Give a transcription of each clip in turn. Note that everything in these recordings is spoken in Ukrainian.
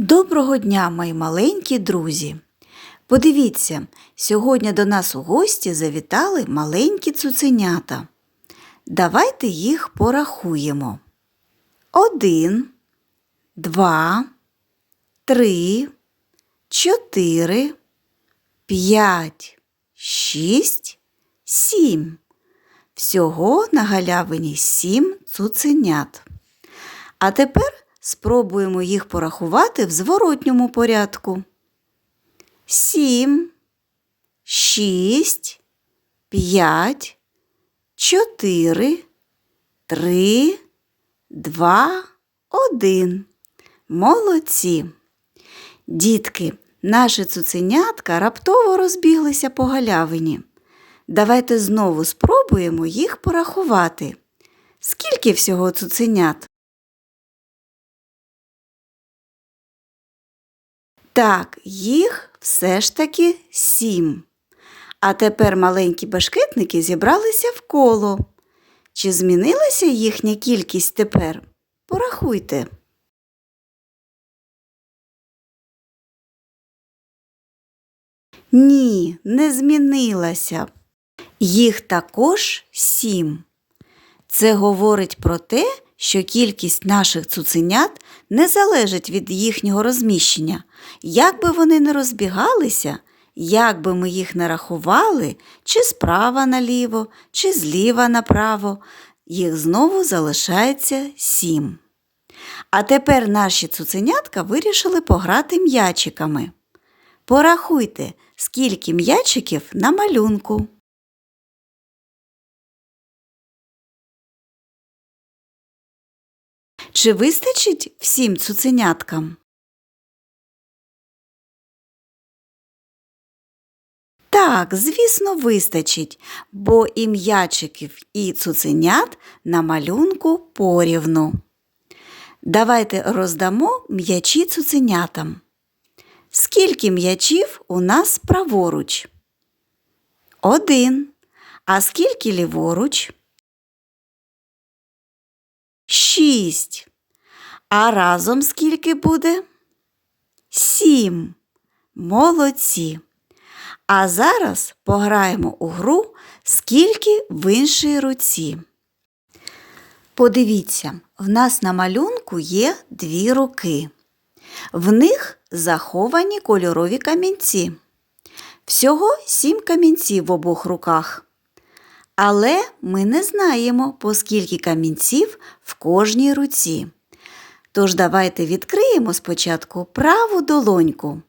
Доброго дня, мої маленькі друзі! Подивіться, сьогодні до нас у гості завітали маленькі цуценята. Давайте їх порахуємо. Один, два, три, чотири, п'ять, шість, сім. Всього на галявині сім цуценят. А тепер спробуємо їх порахувати в зворотньому порядку. Сім, шість, п'ять, чотири, три, два, один. Молодці. Дітки, наші цуценятка раптово розбіглися по галявині. Давайте знову спробуємо їх порахувати. Скільки всього цуценят? Так, їх все ж таки сім. А тепер маленькі башкетники зібралися в коло. Чи змінилася їхня кількість тепер? Порахуйте. Ні, не змінилася. Їх також сім. Це говорить про те, що кількість наших цуценят не залежить від їхнього розміщення. Як би вони не розбігалися, як би ми їх не рахували, чи справа наліво, чи зліва направо, їх знову залишається сім. А тепер наші цуценятка вирішили пограти м'ячиками. Порахуйте, скільки м'ячиків на малюнку. Чи вистачить всім цуценяткам? Так, звісно, вистачить, бо і м'ячиків, і цуценят на малюнку порівну. Давайте роздамо м'ячі цуценятам. Скільки м'ячів у нас праворуч? Один. А скільки ліворуч? Шість. А разом скільки буде? Сім. Молодці. А зараз пограємо у гру скільки в іншій руці. Подивіться, в нас на малюнку є дві руки. В них заховані кольорові камінці. Всього сім камінців в обох руках. Але ми не знаємо, по скільки камінців в кожній руці. Тож давайте відкриємо спочатку праву долоньку.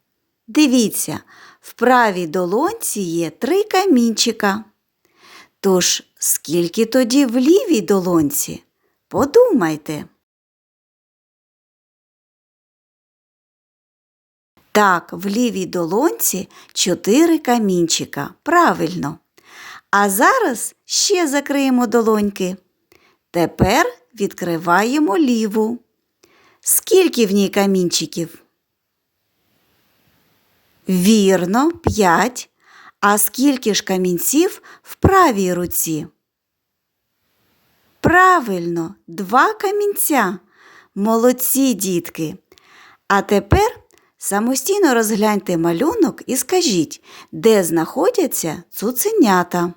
Дивіться, в правій долонці є три камінчика. Тож, скільки тоді в лівій долонці? Подумайте. Так, в лівій долонці чотири камінчика. Правильно. А зараз ще закриємо долоньки. Тепер відкриваємо ліву. Скільки в ній камінчиків? Вірно, п'ять. А скільки ж камінців в правій руці? Правильно, два камінця. Молодці дітки. А тепер самостійно розгляньте малюнок і скажіть, де знаходяться цуценята.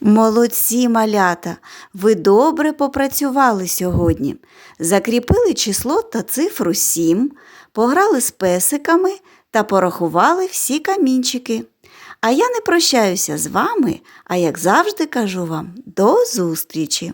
Молодці малята, ви добре попрацювали сьогодні. Закріпили число та цифру 7, пограли з песиками та порахували всі камінчики. А я не прощаюся з вами, а як завжди кажу вам, до зустрічі!